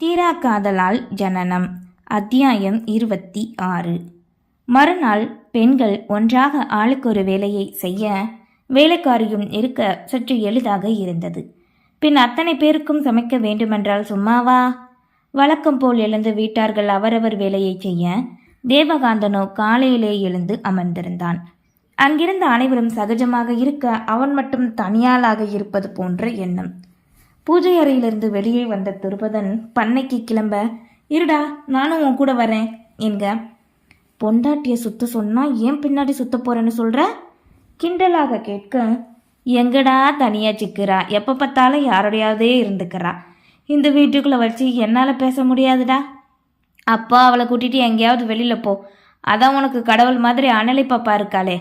தீரா காதலால் ஜனனம் அத்தியாயம் இருபத்தி ஆறு. மறுநாள் பெண்கள் ஒன்றாக ஆளுக்கொரு வேலையை செய்ய வேலைக்காரியும் இருக்க சற்று எளிதாக இருந்தது. பின் அத்தனை பேருக்கும் சமைக்க வேண்டுமென்றால் சும்மாவா? வழக்கம் போல் எழுந்து வீட்டார்கள் அவரவர் வேலையை செய்ய தேவகாந்தனோ காலையிலே எழுந்து அமர்ந்திருந்தான். அங்கிருந்த அனைவரும் சகஜமாக இருக்க அவன் மட்டும் தனியாளாக இருப்பது போன்ற எண்ணம். பூஜை அறையிலிருந்து வெளியே வந்த துருபதன் பண்ணைக்கு கிளம்ப. இருடா நானும் உன் கூட வரேன் என்க. பொண்டாட்டிய சுத்த சொன்னா ஏன் பின்னாடி சுத்த போறேன்னு சொல்ற? கிண்டலாக கேட்க எங்கடா தனியா சிக்கிறா? எப்போ பார்த்தாலும் யாரோடையாவதே இருந்துக்கிறா. இந்த வீட்டுக்குள்ளே வச்சு என்னால் பேச முடியாதுடா. அப்பா அவளை கூட்டிட்டு எங்கேயாவது வெளியில் போ. அதான் உனக்கு கடவுள் மாதிரி அனலை பாப்பா இருக்காளே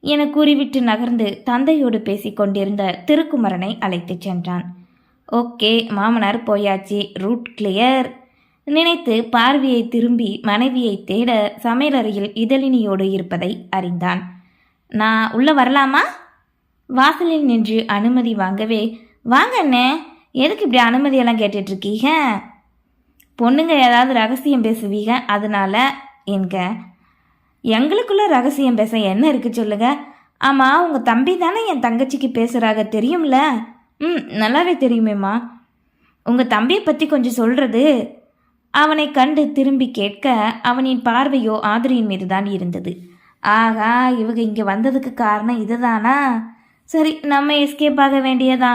என கூறிவிட்டு நகர்ந்து தந்தையோடு பேசிக் கொண்டிருந்த திருக்குமரனை அழைத்துச் சென்றான். ஓகே மாமனார் போயாச்சு. Route clear. நினைத்து பார்வையை திரும்பி மனைவியை தேட சமையலறையில் இதழினியோடு இருப்பதை அறிந்தான். நான் உள்ள வரலாமா? வாசலில் நின்று அனுமதி வாங்கவே வாங்க அண்ணே எதுக்கு இப்படி அனுமதியெல்லாம் கேட்டுட்டு இருக்கீங்க பொண்ணுங்க ஏதாவது ரகசியம் பேசுவீங்க அதனால என்க. எங்களுக்குள்ள ரகசியம் பேச என்ன இருக்கு சொல்லுங்க? ஆமாம் உங்கள் தம்பி தானே என் தங்கச்சிக்கு பேசுகிறாங்க தெரியும்ல? ம் நல்லாவே தெரியுமேம்மா. உங்கள் தம்பியை பற்றி கொஞ்சம் சொல்கிறது அவனை கண்டு திரும்பி கேட்க அவனின் பார்வையோ ஆதிரியின் மீது தான் இருந்தது. ஆகா இவங்க இங்கே வந்ததுக்கு காரணம் இதுதானா? சரி நம்ம எஸ்கேப் ஆக வேண்டியதா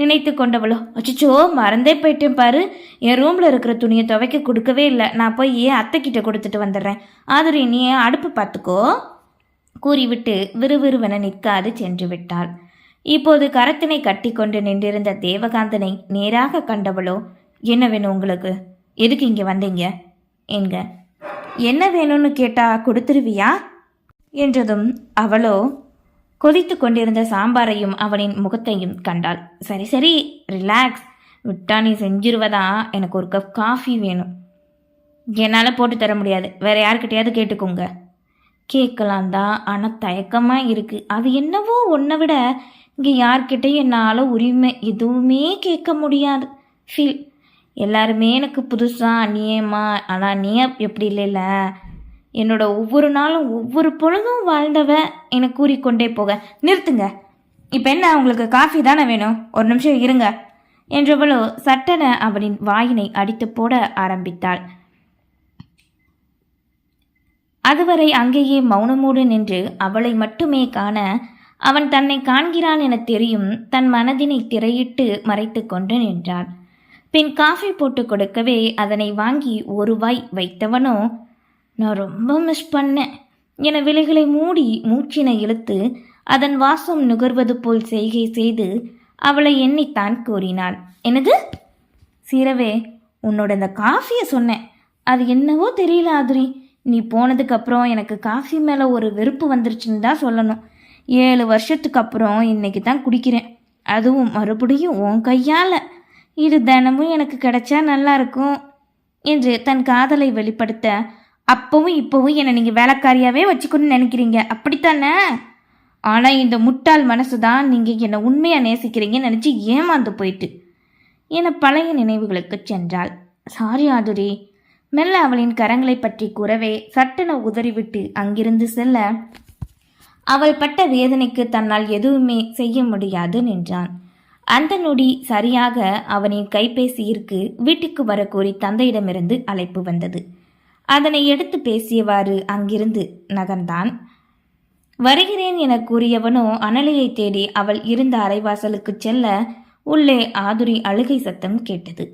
நினைத்து கொண்டவளோ அச்சிச்சோ மறந்தே போயிட்டேன் பாரு. என் ரூமில் இருக்கிற துணியை துவைக்க கொடுக்கவே இல்லை. நான் போய் ஏன் அத்தைக்கிட்ட கொடுத்துட்டு வந்துடுறேன்? ஆதிரி நீ அடுப்பு பார்த்துக்கோ. கூறிவிட்டு விறுவிறுவென நிற்காது சென்று விட்டாள். இப்போது கரத்தினை கட்டிக்கொண்டு நின்றிருந்த தேவகாந்தனை நேராக கண்டவளோ என்ன வேணும் உங்களுக்கு? எதுக்கு இங்கே வந்தீங்க? என்க என்ன வேணும்னு கேட்டா கொடுத்துருவியா? என்றதும் அவளோ கொதித்து கொண்டிருந்த சாம்பாரையும் அவனின் முகத்தையும் கண்டாள். சரி சரி ரிலாக்ஸ் விட்டா நீ செஞ்சிருவதா? எனக்கு ஒரு கப் காஃபி வேணும். என்னால் போட்டு தர முடியாது. வேற யார்கிட்டயாவது கேட்டுக்கோங்க. கேட்கலாம் தான் ஆனால் தயக்கமாக இருக்குது அது என்னவோ உன்னை விட இங்கே யார்கிட்டையும் என்னால் உரிமை எதுவுமே கேட்க முடியாது. ஃபீல். எல்லாருமே எனக்கு புதுசாக நீயேம்மா ஆனால் நீ எப்படி இல்லைல்ல என்னோட ஒவ்வொரு நாளும் ஒவ்வொரு பொழுதும் வாழ்ந்தவ என கூறிக்கொண்டே போக. நிறுத்துங்க. இப்போ என்ன உங்களுக்கு காஃபி தானே வேணும்? ஒரு நிமிஷம் இருங்க. என்றவளோ சட்டென அவனின் வாயினை அடித்து போட ஆரம்பித்தாள். அதுவரை அங்கேயே மௌனமோடு நின்று அவளை மட்டுமே காண அவன் தன்னை காண்கிறான் என தெரியும் தன் மனதினை திரையிட்டு மறைத்து கொண்டு நின்றான். பின் காஃபி போட்டு கொடுக்கவே அதனை வாங்கி ஒரு வாய் வைத்தவனோ நான் ரொம்ப மிஸ் பண்ணேன் என விலைகளை மூடி மூச்சினை இழுத்து அதன் வாசம் நுகர்வது போல் செய்கை செய்து அவளை எண்ணித்தான் கூறினான் எனது சீரவே உன்னோட இந்த காஃபியை சொன்னேன். அது என்னவோ தெரியல ஆதுரி. நீ போனதுக்கப்புறம் எனக்கு காஃபி மேலே ஒரு வெறுப்பு வந்துருச்சுன்னு தான் சொல்லணும். ஏழு வருஷத்துக்கு அப்புறம் இன்னைக்கு தான் குடிக்கிறேன். அதுவும் மறுபடியும் உன் கையால். இது தினமும் எனக்கு கிடைச்சா நல்லா இருக்கும் என்று தன் காதலை வெளிப்படுத்த அப்பவும் இப்போவும் என்னை நீங்கள் வேலைக்காரியாகவே வச்சுக்கணும்னு நினைக்கிறீங்க. அப்படித்தானே? ஆனால் இந்த முட்டாள் மனசு தான் நீங்கள் என்னை உண்மையாக நேசிக்கிறீங்கன்னு நினச்சி ஏமாந்து போயிட்டு. என பழைய நினைவுகளுக்கு சென்றாள். சாரி ஆதுரி. மெல்ல அவளின் கரங்களை பற்றி கூறவே சட்டென உதறிவிட்டு அங்கிருந்து செல்ல அவள் பட்ட வேதனைக்கு தன்னால் எதுவுமே செய்ய முடியாது நின்றான். அந்த நொடி சரியாக அவனின் கைபேசியிற்கு வீட்டுக்கு வர கூறி தந்தையிடமிருந்து அழைப்பு வந்தது. அதனை எடுத்து பேசியவாறு அங்கிருந்து நகர்ந்தான். வருகிறேன் என கூறியவனோ அனலையை தேடி அவள் இருந்த அரைவாசலுக்கு செல்ல உள்ளே ஆதுரி அழுகை சத்தம் கேட்டது.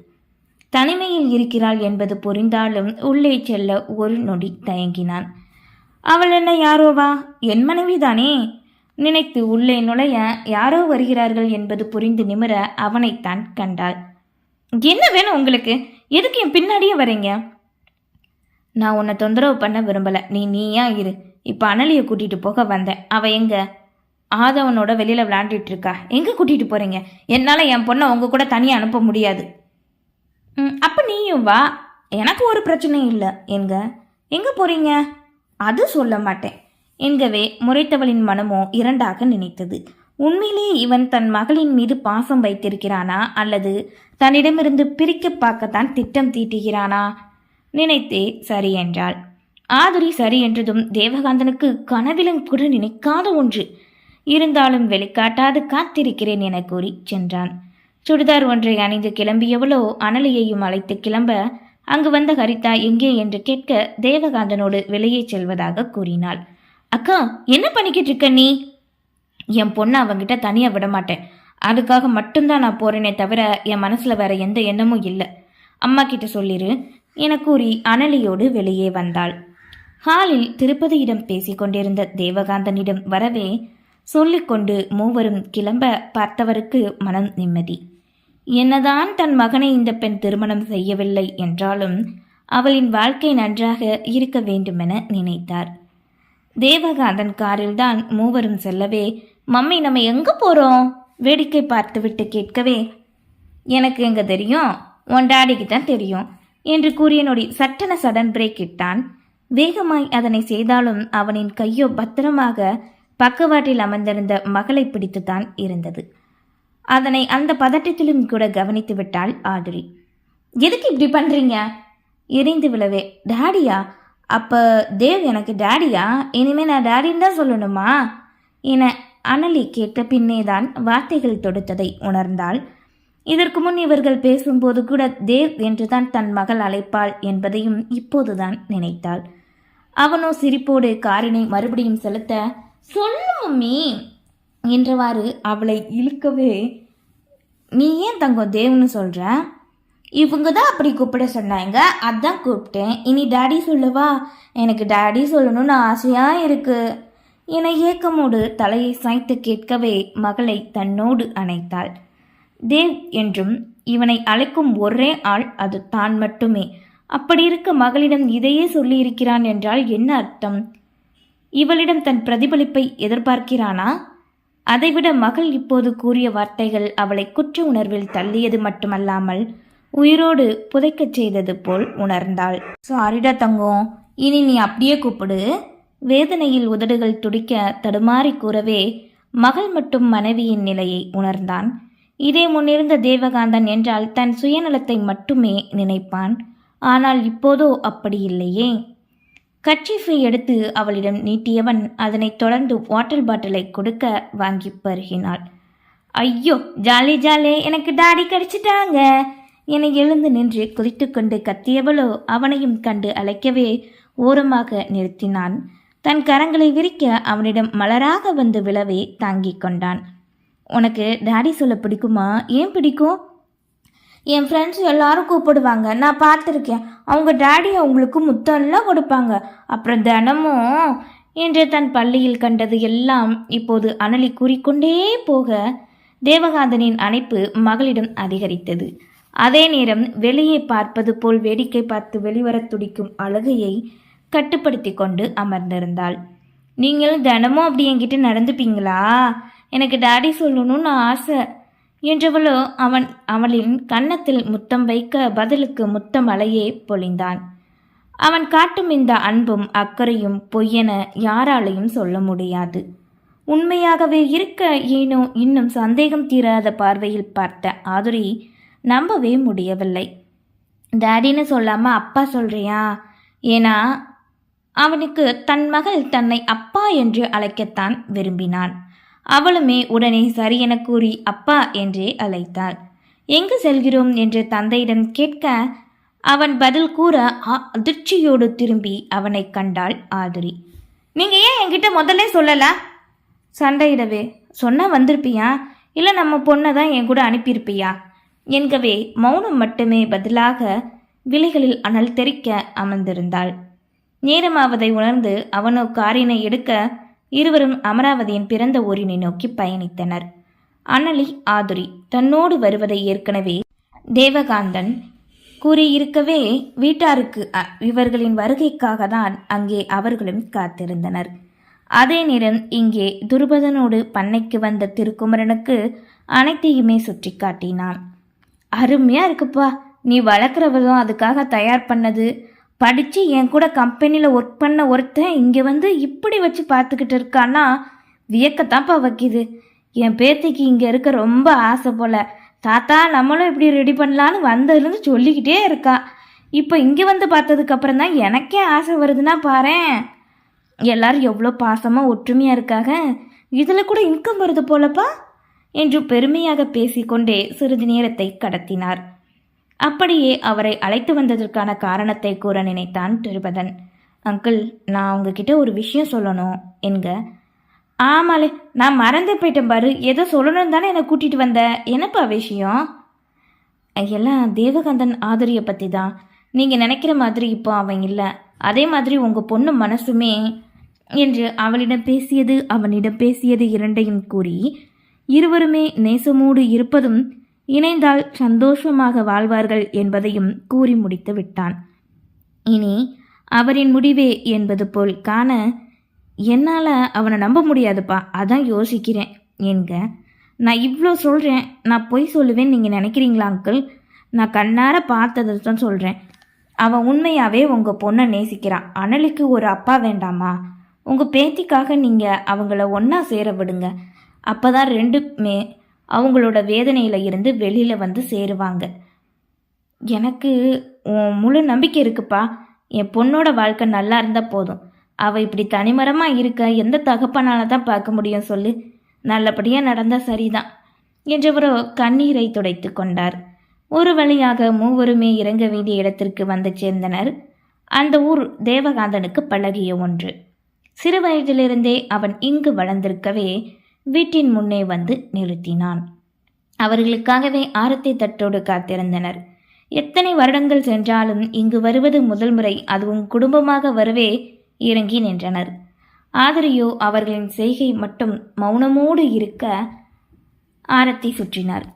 தனிமையில் இருக்கிறாள் என்பது புரிந்தாலும் உள்ளே செல்ல ஒரு நொடி தயங்கினான். அவள் என்ன யாரோவா? என் மனைவிதானே நினைத்து உள்ளே நுழைய யாரோ வருகிறார்கள் என்பது புரிந்து நிமிர அவனைத்தான் கண்டாள். என்ன வேணும் உங்களுக்கு? எதுக்கு என் பின்னாடியே வரீங்க? நான் உன்னை தொந்தரவு பண்ண விரும்பல. நீ நீயா இரு. இப்போ அனலியை கூட்டிட்டு போக வந்தேன். அவ எங்க? ஆதவனோட வெளியில விளாண்டுட்டு இருக்கா. எங்க கூட்டிட்டு போறீங்க? என்னால என் பொண்ணை உங்க கூட தனியா அனுப்ப முடியாது. ம், அப்ப நீயும் வா. எனக்கு ஒரு பிரச்சனையும் இல்லை. எங்க? எங்க போறீங்க? அது சொல்ல மாட்டேன். என்கவே முறைத்தவளின் மனமோ இரண்டாக நினைத்தது. உண்மையிலேயே இவன் தன் மகளின் மீது பாசம் வைத்திருக்கிறானா அல்லது தன்னிடமிருந்து பிரிக்க பார்க்கத்தான் திட்டம் தீட்டுகிறானா? நினைத்தே சரி என்றாள். ஆதுரி சரி என்றதும் தேவகாந்தனுக்கு கனவிலும் கூட நினைக்காத ஒன்று. இருந்தாலும் வெளிக்காட்டாது காத்திருக்கிறேன் என கூறி சென்றான். சுடிதார் ஒன்றை அணிந்து கிளம்பியவளோ அனலியையும் அழைத்து கிளம்ப அங்கு வந்த ஹரிதா எங்கே என்று கேட்க தேவகாந்தனோடு வெளியே செல்வதாக கூறினாள். அக்கா என்ன பண்ணிக்கிட்டு இருக்க நீ? என் பொண்ணை அவங்கிட்ட தனியாக விட மாட்டேன் அதுக்காக மட்டும்தான் நான் போறேனே தவிர என் மனசில் வேற எந்த எண்ணமும் இல்லை. அம்மா கிட்ட சொல்லிரு என கூறி அனலியோடு வெளியே வந்தாள். ஹாலில் திருப்பதியிடம் பேசி கொண்டிருந்த தேவகாந்தனிடம் வரவே சொல்லிக்கொண்டு மூவரும் கிளம்ப பார்த்தவருக்கு மனம் நிம்மதி. என்னதான் தன் மகனை இந்த பெண் திருமணம் செய்யவில்லை என்றாலும் அவளின் வாழ்க்கை நன்றாக இருக்க வேண்டுமென நினைத்தார். தேவகாதன் காரில்தான் மூவரும் செல்லவே மம்மி நம்ம எங்க போறோம்? வேடிக்கை பார்த்துவிட்டு கேட்கவே எனக்கு எங்க தெரியும்? உன் டாடிக்கு தான் தெரியும் என்று கூறிய நொடி சட்டன சடன் பிரேக் இட்டான். வேகமாய் அதனை செய்தாலும் அவனின் கையோ பத்திரமாக பக்கவாட்டில் அமர்ந்திருந்த மகளை பிடித்துத்தான் இருந்தது. அதனை அந்த பதட்டத்திலும் கூட கவனித்து விட்டாள் ஆதிரி. எதுக்கு இப்படி பண்றீங்க? எரிந்து விழவே. டாடியா? அப்ப தேவ் எனக்கு டாடியா? இனிமே நான் டாடின்னு தான் சொல்லணுமா? என அனலி கேட்ட பின்னேதான் வார்த்தைகள் தொடுத்ததை உணர்ந்தாள். இதற்கு முன் இவர்கள் பேசும்போது கூட தேவ் என்றுதான் தன் மகள் அழைப்பாள் என்பதையும் இப்போதுதான் நினைத்தாள். அவனோ சிரிப்போடு காரினை மறுபடியும் செலுத்த சொல்லு மம்மி என்றவாறு அவளை இழுக்கவே நீ ஏன் தங்கம் தேவ்னு சொல்கிற இவங்க தான் அப்படி கூப்பிட சொன்னாங்க. அதான் கூப்பிட்டேன். இனி டாடி சொல்லவா? எனக்கு டாடி சொல்லணும்னு ஆசையாக இருக்குது என ஏக்கமோடு தலையை சாய்த்து கேட்கவே மகளை தன்னோடு அணைத்தாள். தேவ் என்றும் இவனை அழைக்கும் ஒரே ஆள் அது தான் மட்டுமே. அப்படி இருக்க மகளிடம் இதையே சொல்லியிருக்கிறான் என்றால் என்ன அர்த்தம்? இவளிடம் தன் பிரதிபலிப்பை எதிர்பார்க்கிறானா? அதைவிட மகள் இப்போது கூறிய வார்த்தைகள் அவளை குற்ற உணர்வில் தள்ளியது மட்டுமல்லாமல் உயிரோடு புதைக்கச் செய்தது போல் உணர்ந்தாள். சாரிடா தங்கம் இனி நீ அப்படியே கூப்பிடு. வேதனையில் உதடுகள் துடிக்க தடுமாறி கூறவே மகள் மட்டும் மனைவியின் நிலையை உணர்ந்தான். இதே முன்னிருந்த தேவகாந்தன் என்றால் தன் சுயநலத்தை மட்டுமே நினைப்பான். ஆனால் இப்போதோ அப்படி இல்லையே. கர்ச்சீஃபை எடுத்து அவளிடம் நீட்டியவன் அதனைத் தொடர்ந்து வாட்டர் பாட்டிலை கொடுக்க வாங்கி பருகினாள். ஐயோ ஜாலி ஜாலி எனக்கு டாடி கிடைச்சிட்டாங்க. என எழுந்து நின்று குதித்துக்கொண்டு கத்தியவளோ அவனையும் கண்டு அழைக்கவே ஓரமாக நிறுத்தினான். தன் கரங்களை விரிக்க அவனிடம் மலராக வந்து விழவே தாங்கிக் கொண்டான். உனக்கு டாடி சொல்ல பிடிக்குமா? ஏன் பிடிக்கும்? என் ஃப்ரெண்ட்ஸ் எல்லாரும் கூப்பிடுவாங்க. நான் பார்த்துருக்கேன். அவங்க டாடி அவங்களுக்கு முத்தம்லாம் கொடுப்பாங்க. அப்புறம் தினமும் என்று தன் பள்ளியில் கண்டது எல்லாம் இப்போது அனலி கூறிக்கொண்டே போக தேவகாந்தனின் அணைப்பு மகளிடம் அதிகரித்தது. அதே நேரம் வெளியே பார்ப்பது போல் வேடிக்கை பார்த்து வெளிவரத் துடிக்கும் அழகையை கட்டுப்படுத்தி கொண்டு அமர்ந்திருந்தாள். நீங்களும் தினமும் அப்படி என்கிட்ட நடந்துப்பீங்களா? எனக்கு டாடி சொல்லணும்னு ஆசை. என்றவளோ அவன் அவளின் கன்னத்தில் முத்தம் வைக்க பதிலுக்கு முத்தம் அலையே பொழிந்தான். அவன் காட்டும் இந்த அன்பும் அக்கறையும் பொய்யென யாராலையும் சொல்ல முடியாது. உண்மையாகவே இருக்க ஏனோ இன்னும் சந்தேகம் தீராத பார்வையில் பார்த்த ஆதுரி நம்பவே முடியவில்லை. டாடின்னு சொல்லாம அப்பா சொல்றியா? ஏன்னா அவனுக்கு தன் மகள் தன்னை அப்பா என்று அழைக்கத்தான் விரும்பினான். அவளுமே உடனே சரியென கூறி அப்பா என்றே அழைத்தாள். எங்கு செல்கிறோம்? என்று தந்தையிடம் கேட்க அவன் பதில் கூற அ- அதிர்ச்சியோடு திரும்பி அவனை கண்டாள் ஆதுரி. நீங்க ஏன் என்கிட்ட முதல்ல சொல்லல? சண்டையிடவே. சொன்னா வந்திருப்பியா? இல்லை நம்ம பொண்ணை தான் என் கூட அனுப்பியிருப்பியா? என்கவே மௌனம் மட்டுமே பதிலாக விழிகளில் அனல் தெறிக்க அமர்ந்திருந்தாள். நேரமாவதை உணர்ந்து அவனோ காரினை எடுக்க இருவரும் அமராவதியின் பிறந்த ஊரினை நோக்கி பயணித்தனர். அனலி ஆதுரி தன்னோடு வருவதை ஏற்கனவே தேவகாந்தன் கூறியிருக்கவே வீட்டாருக்கு அ- இவர்களின் வருகைக்காக தான் அங்கே அவர்களும் காத்திருந்தனர். அதே நேரம் இங்கே துருபதனோடு பண்ணைக்கு வந்த திருக்குமரனுக்கு அனைத்தையுமே சுற்றி காட்டினான். அருமையா இருக்குப்பா நீ வளர்க்குறவதும் அதுக்காக தயார் பண்ணது. படித்து என் கூட கம்பெனியில் ஒர்க் பண்ண ஒருத்தன் இங்கே வந்து இப்படி வச்சு பார்த்துக்கிட்டு இருக்கான்னா வியக்கத்தான்ப்பா வைக்கிது. என் பேத்திக்கு இங்கே இருக்க ரொம்ப ஆசை போல. தாத்தா நம்மளும் இப்படி ரெடி பண்ணலான்னு வந்ததுலேருந்து சொல்லிக்கிட்டே இருக்கா. இப்போ இங்கே வந்து பார்த்ததுக்கப்புறம் தான் எனக்கே ஆசை வருதுன்னா பாரேன். எல்லாரும் எவ்வளோ பாசமாக ஒற்றுமையாக இருக்காங்க. இதில் கூட இன்கம் வருது போலப்பா என்று பெருமையாக பேசிக்கொண்டே சிறிது நேரத்தை கடத்தினார். அப்படியே அவரை அழைத்து வந்ததற்கான காரணத்தை கூற நினைத்தான் திருபதன். அங்கிள் நான் உங்ககிட்ட ஒரு விஷயம் சொல்லணும் என்க. ஆமாலே நான் மறந்து போயிட்டேன் பாரு. ஏதோ சொல்லணும் தானே என்னை கூட்டிகிட்டு வந்த. என்னப்பா விஷயம்? எல்லாம் தேவகாந்தன் ஆதரியை பற்றி தான் நீங்கள் நினைக்கிற மாதிரி இப்போ அவன் இல்லை. அதே மாதிரி உங்கள் பொண்ணு மனசுமே என்று அவளிடம் பேசியது அவனிடம் பேசியது இரண்டையும் கூறி இருவருமே நேசமோடு இருப்பதும் இணைந்தால் சந்தோஷமாக வாழ்வார்கள் என்பதையும் கூறி முடித்து விட்டான். இனி அவரின் முடிவே என்பது போல் காண என்னால் அவனை நம்ப முடியாதுப்பா அதான் யோசிக்கிறேன் என்க. நான் இவ்வளோ சொல்கிறேன் நான் பொய் சொல்லுவேன்னு நீங்கள் நினைக்கிறீங்களா அங்கிள்? நான் கண்ணார பார்த்ததை தான் சொல்கிறேன் அவன் உண்மையாகவே உங்கள் பொண்ணை நேசிக்கிறான். அனலுக்கு ஒரு அப்பா வேண்டாமா? உங்கள் பேத்திக்காக நீங்கள் அவங்கள ஒன்றா சேர விடுங்க. அப்போ தான் ரெண்டுமே அவங்களோட வேதனையில் இருந்து வெளியில் வந்து சேருவாங்க. எனக்கு உன் முழு நம்பிக்கை இருக்குப்பா. என் பொண்ணோட வாழ்க்கை நல்லா இருந்தால் போதும். அவள் இப்படி தனிமரமாக இருக்க எந்த தகப்பனால தான் பார்க்க முடியும் சொல்லு. நல்லபடியாக நடந்தால் சரிதான் என்றவரோ கண்ணீரை துடைத்து கொண்டார். ஒரு வழியாக மூவருமே இறங்க வேண்டிய இடத்திற்கு வந்து சேர்ந்தனர். அந்த ஊர் தேவகாந்தனுக்கு பழகிய ஒன்று. சிறு வயதிலிருந்தே அவன் இங்கு வளர்ந்திருக்கவே வீட்டின் முன்னே வந்து நிறுத்தினான். அவர்களுக்காகவே ஆரத்தை தட்டோடு காத்திருந்தனர். எத்தனை வருடங்கள் சென்றாலும் இங்கு வருவது முதல் முறை அதுவும் குடும்பமாக வரவே இறங்கி நின்றனர். ஆதரையோ அவர்களின் செய்கை மட்டும் மௌனமோடு இருக்க ஆரத்தை சுற்றினார்.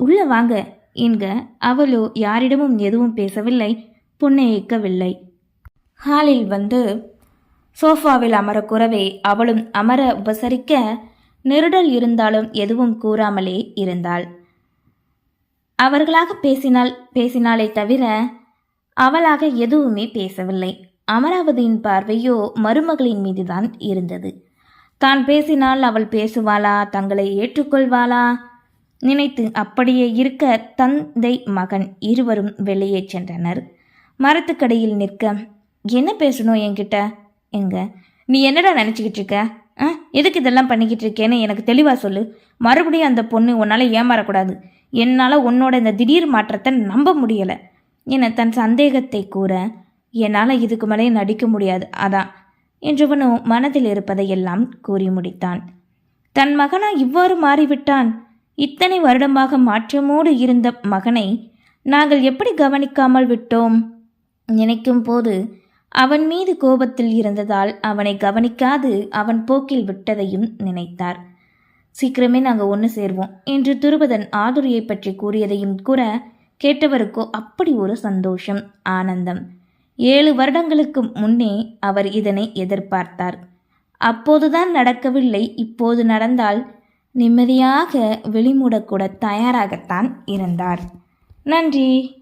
உள்ள வாங்க என்க அவளோ யாரிடமும் எதுவும் பேசவில்லை புன்னயிக்கவில்லை ஹாலில் வந்து சோஃபாவில் அமர குறவே அவளும் அமர உபசரிக்க நெருடல் இருந்தாலும் எதுவும் கூறாமலே இருந்தாள். அவர்களாக பேசினால் பேசினாலே தவிர அவளாக எதுவுமே பேசவில்லை. அமராவதியின் பார்வையோ மருமகளின் மீதுதான் இருந்தது. தான் பேசினால் அவள் பேசுவாளா தங்களை ஏற்றுக்கொள்வாளா? நினைத்து அப்படியே இருக்க தந்தை மகன் இருவரும் வெளியே சென்றனர். மரத்துக்கடையில் நிற்க என்ன பேசணும் என்கிட்ட? எங்க நீ என்னடா நினச்சிக்கிட்டு இருக்க? ஆ? எதுக்கு இதெல்லாம் பண்ணிக்கிட்டு இருக்கேன்னு எனக்கு தெளிவாக சொல்லு. மறுபடியும் அந்த பொண்ணு உன்னால் ஏமாறக்கூடாது. என்னால் உன்னோட இந்த திடீர் மாற்றத்தை நம்ப முடியலை. என தன் சந்தேகத்தை கூற என்னால் இதுக்கு மேலே நடிக்க முடியாது அதான் என்றவனோ மனதில் இருப்பதையெல்லாம் கூறி முடித்தான். தன் மகனா இவ்வாறு மாறிவிட்டான்? இத்தனை வருடமாக மாற்றமோடு இருந்த மகனை நாங்கள் எப்படி கவனிக்காமல் விட்டோம்? நினைக்கும் போது அவன் மீது கோபத்தில் இருந்ததால் அவனை கவனிக்காது அவன் போக்கில் விட்டதையும் நினைத்தார். சீக்கிரமே நாங்கள் ஒன்று சேர்வோம் என்று துருபதன் ஆதுரியை பற்றி கூறியதையும் கூற கேட்டவருக்கோ அப்படி ஒரு சந்தோஷம் ஆனந்தம். ஏழு வருடங்களுக்கு முன்னே அவர் இதனை எதிர்பார்த்தார். அப்போதுதான் நடக்கவில்லை இப்போது நடந்தால் நிம்மதியாக வெளிமூடக்கூட தயாராகத்தான் இருந்தார். நன்றி.